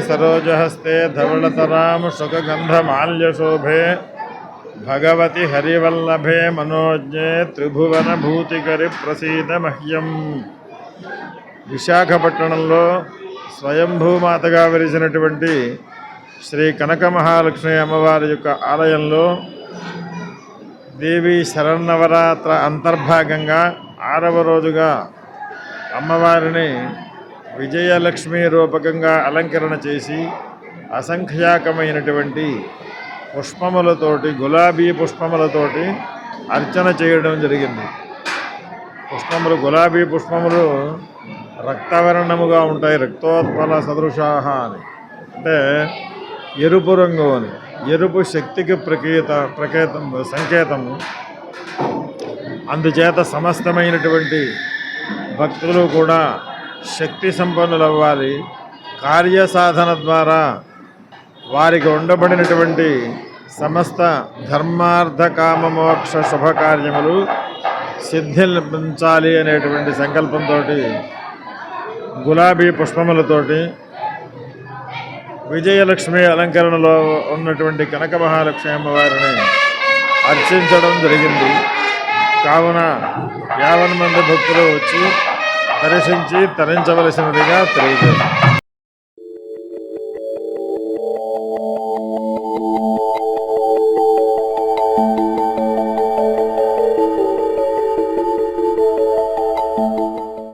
సరోజహస్తే ధవళతరాం సుఖగంధమాల్యశోభే భగవతి హరివల్లభే మనోజ్ఞే త్రిభువన భూతికరి ప్రసీద మహ్యం విశాఖపట్టణంలో స్వయంభూమాతగా వెలిసినటువంటి శ్రీ కనక మహాలక్ష్మి అమ్మవారి యొక్క ఆలయంలో దేవి శరన్నవరాత్ర అంతర్భాగంగా ఆరవ రోజుగా అమ్మవారిని విజయలక్ష్మి రూపకంగా అలంకరణ చేసి అసంఖ్యాకమైనటువంటి పుష్పములతోటి గులాబీ పుష్పములతోటి అర్చన చేయడం జరిగింది. పుష్పములు గులాబీ పుష్పములు రక్తవర్ణముగా ఉంటాయి. రక్తోత్పల సదృశాహ అని. అంటే ఎరుపు రంగు అని. ఎరుపు శక్తికి ప్రకేత ప్రకేతం సంకేతము. అందుచేత సమస్తమైనటువంటి భక్తులు కూడా శక్తి సంపన్నులు అవ్వాలి కార్యసాధన ద్వారా వారికి ఉండబడినటువంటి సమస్త ధర్మార్థ కామమోక్ష శుభకార్యములు సిద్ధించాలి అనేటువంటి సంకల్పంతో గులాబీ పుష్పములతోటి విజయలక్ష్మి అలంకరణలో ఉన్నటువంటి కనక మహాలక్ష్మి అమ్మవారిని అర్చించడం జరిగింది. కావున యావన్ మంది భక్తులు వచ్చి దర్శించి తరించవలసినదిగా తెలియజేస్తుంది